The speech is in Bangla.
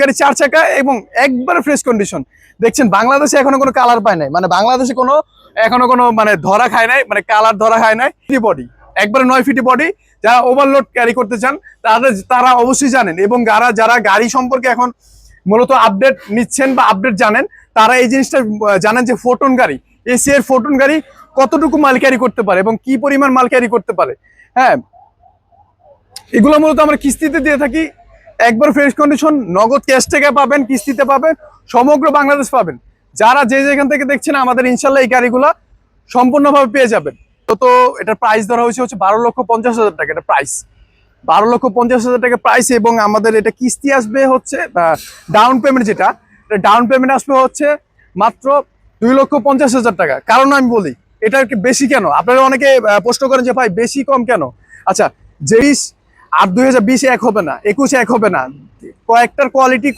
গাড়ি চার চাকা এবং একবারে ফ্রেশ কন্ডিশন দেখছেন, বাংলাদেশে এখনও কোনো কালার পায় নাই। মানে বাংলাদেশে কোনো, এখনও কোনো মানে ধরা খায় নাই মানে কালার ধরা খায় নাই। ফিটি বডি একবারে নয় ফিটি বডি যারা ওভারলোড ক্যারি করতে চান, তাদের, তারা অবশ্যই জানেন এবং যারা যারা গাড়ি সম্পর্কে এখন মূলত আপডেট নিচ্ছেন বা আপডেট জানেন, তারা এই জিনিসটা জানেন যে ফোটন গাড়ি এসি এর ফোটন গাড়ি কতটুকু মাল ক্যারি করতে পারে এবং কি পরিমাণ মাল ক্যারি করতে পারে। হ্যাঁ এগুলো মূলত আমরা কিস্তিতে দিয়ে থাকি। একবার ফ্রেশ কন্ডিশন নগদ ক্যাশ থেকে পাবেন, কিস্তিতে পাবেন, সমগ্র বাংলাদেশ পাবেন। যারা যে যেখান থেকে দেখছেন আমাদের ইনশাল্লাহ এই গাড়িগুলো সম্পূর্ণভাবে পেয়ে যাবেন। তো তো এটার প্রাইস ধরা হয়েছে হচ্ছে বারো লক্ষ পঞ্চাশ হাজার টাকা, এটা প্রাইস বারো লক্ষ পঞ্চাশ হাজার টাকা প্রাইস এবং আমাদের এটা কিস্তি আসবে হচ্ছে ডাউন পেমেন্ট যেটা, এটা ডাউন পেমেন্ট আসবে হচ্ছে মাত্র দুই লক্ষ পঞ্চাশ হাজার টাকা। কারণ আমি বলি, এটা বেশি কেন? আপনারা অনেকে প্রশ্ন করেন যে ভাই, বেশি কম কেন? আচ্ছা যেইস আর দুই হাজার বিশ এক হবে না একুশে এক হবে না। কয়েকটার কোয়ালিটি